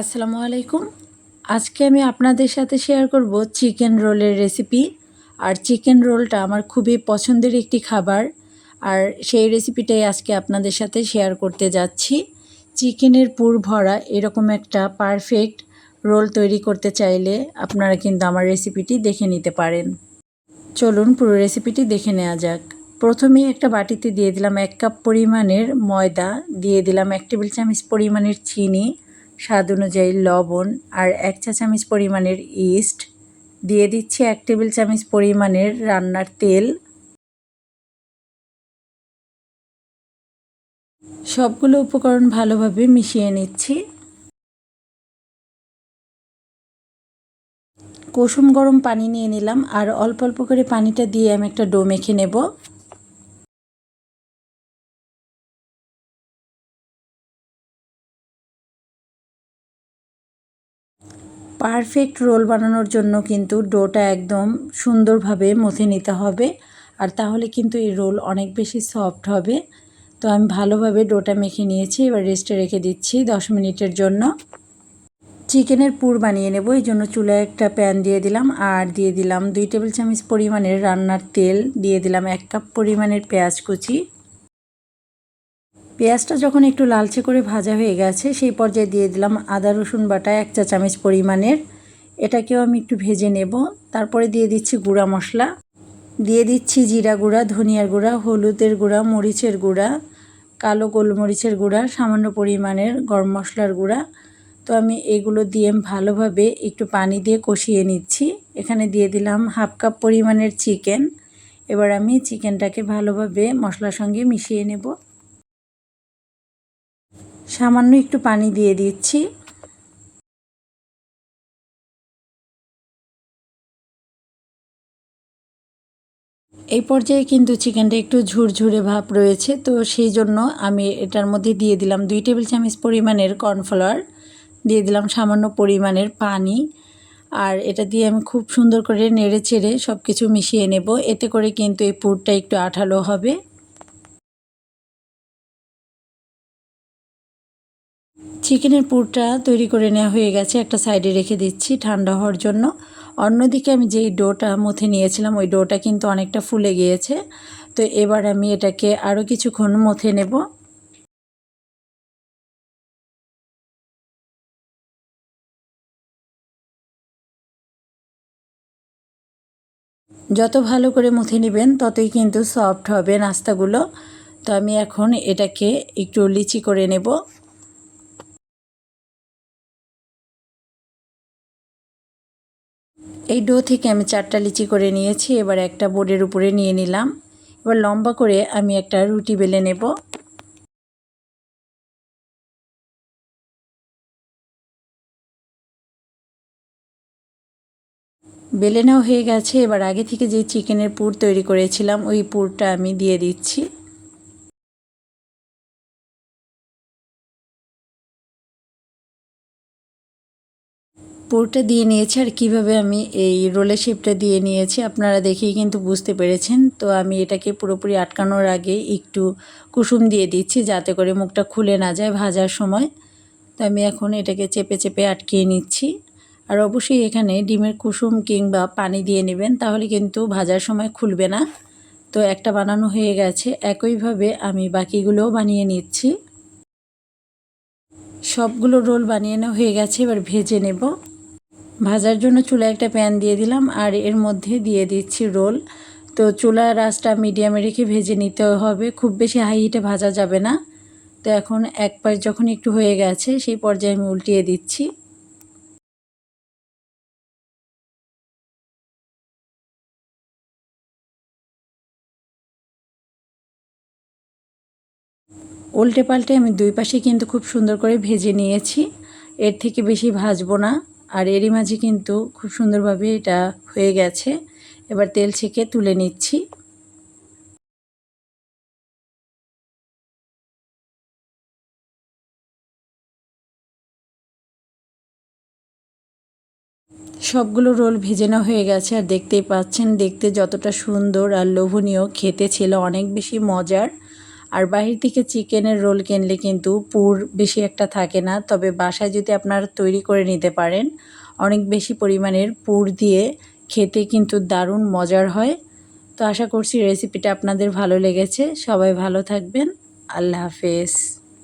আসসালামু আলাইকুম। আজকে আমি আপনাদের সাথে শেয়ার করব চিকেন রোলের রেসিপি আর চিকেন রোলটা আমার খুবই পছন্দের একটি খাবার। আর সেই রেসিপিটাই আজকে আপনাদের সাথে শেয়ার করতে যাচ্ছি। চিকেনের পুর ভরা এরকম একটা পারফেক্ট রোল তৈরি করতে চাইলে আপনারা কিন্তু আমার রেসিপিটি দেখে নিতে পারেন। চলুন পুরো রেসিপিটি দেখে নেওয়া যাক। প্রথমেই একটা বাটিতে দিয়ে দিলাম এক কাপ পরিমাণের ময়দা। দিয়ে দিলাম এক টেবিল চামচ পরিমাণের চিনি। স্বাদ অনুযায়ী লবণ আর এক চা চামচ পরিমাণের ইস্ট দিয়ে দিচ্ছি এক টেবিল চামচ পরিমাণের রান্নার তেল। সবগুলো উপকরণ ভালোভাবে মিশিয়ে নিচ্ছি। কুসুম গরম পানি নিয়ে নিলাম আর অল্প অল্প করে পানিটা দিয়ে আমি একটা ডো মেখে নেব। পারফেক্ট রোল বানানোর জন্য কিন্তু ডোটা একদম সুন্দরভাবে মথে নিতে হবে। আর তাহলে কিন্তু এই রোল অনেক বেশি সফট হবে। তো আমি ভালোভাবে ডোটা মেখে নিয়েছি, এবার রেস্টে রেখে দিচ্ছি দশ মিনিটের জন্য। চিকেনের পুর বানিয়ে নেব, এই জন্য চুলায় একটা প্যান দিয়ে দিলাম আর দিয়ে দিলাম দুই টেবিল চামচ পরিমাণের রান্নার তেল, দিয়ে দিলাম এক কাপ পরিমাণের পেঁয়াজ কুচি। পেঁয়াজটা যখন একটু লালচে করে ভাজা হয়ে গেছে, সেই পর্যায়ে দিয়ে দিলাম আদা, রসুন বাটা, এক চা চামচ পরিমাণের। এটাকেও আমি একটু ভেজে নেব। তারপরে দিয়ে দিচ্ছি গুঁড়া মশলা। দিয়ে দিচ্ছি জিরা গুঁড়া, ধনিয়ার গুঁড়া, হলুদের গুঁড়া, মরিচের গুঁড়া, কালো গোলমরিচের গুঁড়া, সামান্য পরিমাণের গরম মশলার গুঁড়া। তো আমি এগুলো দিয়ে ভালোভাবে একটু পানি দিয়ে কষিয়ে নিচ্ছি। এখানে দিয়ে দিলাম হাফ কাপ পরিমাণের চিকেন। এবার আমি চিকেনটাকে ভালোভাবে মশলার সঙ্গে মিশিয়ে নেব। সামান্য একটু পানি দিয়ে দিচ্ছি। এই পর্যায়ে কিন্তু চিকেনটা একটু ঝুরঝুরে ভাব রয়েছে, তো সেই জন্য আমি এটার মধ্যে দিয়ে দিলাম দুই টেবিল চামচ পরিমাণের কর্নফ্লাওয়ার, দিয়ে দিলাম সামান্য পরিমাণের পানি, আর এটা দিয়ে আমি খুব সুন্দর করে নেড়ে চেড়ে সব কিছু মিশিয়ে নেব। এতে করে কিন্তু এই পুরটা একটু আঠালো হবে। চিকেনের পুরটা তৈরি করে নেওয়া হয়ে গেছে, একটা সাইডে রেখে দিচ্ছি ঠান্ডা হওয়ার জন্য। অন্যদিকে আমি যেই ডোটা মথে নিয়েছিলাম, ওই ডোটা কিন্তু অনেকটা ফুলে গিয়েছে। তো এবার আমি এটাকে আরও কিছুক্ষণ মথে নেব। যত ভালো করে মুথে নেবেন, ততই কিন্তু সফট হবে নাস্তাগুলো। তো আমি এখন এটাকে একটু লিচি করে নেব। এই ডো থেকে আমি চারটা লিচি করে নিয়েছি, এবার একটা বোর্ডের উপরে নিয়ে নিলাম। এবার লম্বা করে আমি একটা রুটি বেলে নেব। বেলে নেওয়া হয়ে গেছে, এবার আগে থেকে যে চিকেনের পুর তৈরি করেছিলাম, ওই পুরটা আমি দিয়ে দিচ্ছি। পুরটা দিয়ে নিয়েছি আর কীভাবে আমি এই রোলের শেপটা দিয়ে নিয়েছি, আপনারা দেখেই কিন্তু বুঝতে পেরেছেন। তো আমি এটাকে পুরোপুরি আটকানোর আগে একটু কুসুম দিয়ে দিচ্ছি যাতে করে মুখটা খুলে না যায় ভাজার সময়। তো আমি এখন এটাকে চেপে চেপে আটকিয়ে নিচ্ছি। আর অবশ্যই এখানে ডিমের কুসুম কিংবা পানি দিয়ে নেবেন, তাহলে কিন্তু ভাজার সময় খুলবে না। তো একটা বানানো হয়ে গেছে, একইভাবে আমি বাকিগুলোও বানিয়ে নিচ্ছি। সবগুলো রোল বানিয়ে নেওয়া হয়ে গেছে, এবার ভেজে নেব। ভাজার জন্য চুলা একটা প্যান দিয়ে দিলাম আর এর মধ্যে দিয়ে দিচ্ছি রোল। তো চুলার রাসটা মিডিয়ামে রেখে ভেজে নিতে হবে। খুব বেশি হাই হিটে ভাজা যাবে না। তো এখন এক পাশ যখন একটু হয়ে গেছে, সেই পর্যায়ে আমি উল্টিয়ে দিচ্ছি। উল্টে পাল্টে আমি দুই পাশে কিন্তু খুব সুন্দর করে ভেজে নিয়েছি। এর থেকে বেশি ভাজবো না। আর এরই মাঝে কিন্তু খুব সুন্দরভাবে এটা হয়ে গেছে। এবার তেল ছেঁকে তুলে নিচ্ছি। সবগুলো রোল ভেজে নেওয়া হয়ে গেছে আর দেখতেই পাচ্ছেন, দেখতে যতটা সুন্দর আর লোভনীয়, খেতে ছিল অনেক বেশি মজার। আর বাহির থেকে চিকেনের রোল কিনলে কিন্তু পুর বেশি একটা থাকে না, তবে বাসায় যদি আপনারা তৈরি করে নিতে পারেন, অনেক বেশি পরিমাণের পুর দিয়ে খেতে কিন্তু দারুণ মজার হয়। তো আশা করছি রেসিপিটা আপনাদের ভালো লেগেছে, সবাই ভালো থাকবেন, আল্লাহ হাফেজ।